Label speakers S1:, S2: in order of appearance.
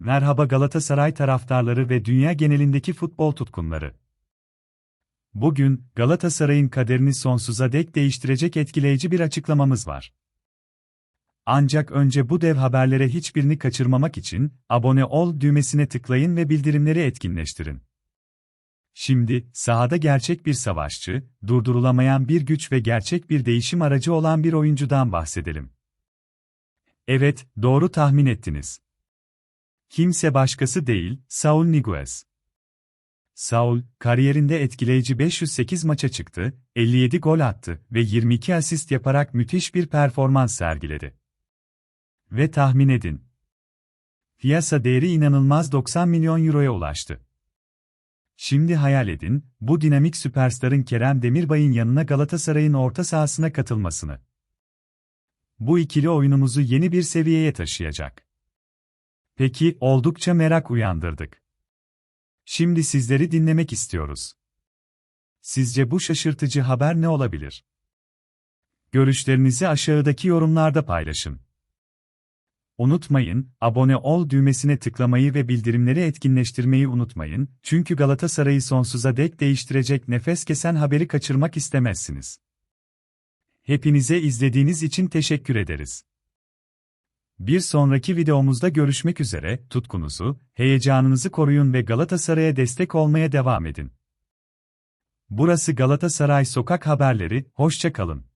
S1: Merhaba Galatasaray taraftarları ve dünya genelindeki futbol tutkunları. Bugün Galatasaray'ın kaderini sonsuza dek değiştirecek etkileyici bir açıklamamız var. Ancak önce bu dev haberlere hiçbirini kaçırmamak için abone ol düğmesine tıklayın ve bildirimleri etkinleştirin. Şimdi sahada gerçek bir savaşçı, durdurulamayan bir güç ve gerçek bir değişim aracı olan bir oyuncudan bahsedelim. Evet, doğru tahmin ettiniz. Kimse başkası değil, Saul Niguez. Saul, kariyerinde etkileyici 508 maça çıktı, 57 gol attı ve 22 asist yaparak müthiş bir performans sergiledi. Ve tahmin edin. Piyasa değeri inanılmaz 90 milyon euroya ulaştı. Şimdi hayal edin, bu dinamik süperstarın Kerem Demirbay'ın yanına Galatasaray'ın orta sahasına katılmasını. Bu ikili oyunumuzu yeni bir seviyeye taşıyacak. Peki, oldukça merak uyandırdık. Şimdi sizleri dinlemek istiyoruz. Sizce bu şaşırtıcı haber ne olabilir? Görüşlerinizi aşağıdaki yorumlarda paylaşın. Unutmayın, abone ol düğmesine tıklamayı ve bildirimleri etkinleştirmeyi unutmayın, çünkü Galatasaray'ı sonsuza dek değiştirecek nefes kesen haberi kaçırmak istemezsiniz. Hepinize izlediğiniz için teşekkür ederiz. Bir sonraki videomuzda görüşmek üzere, tutkunuzu, heyecanınızı koruyun ve Galatasaray'a destek olmaya devam edin. Burası Galatasaray Sokak Haberleri, hoşça kalın.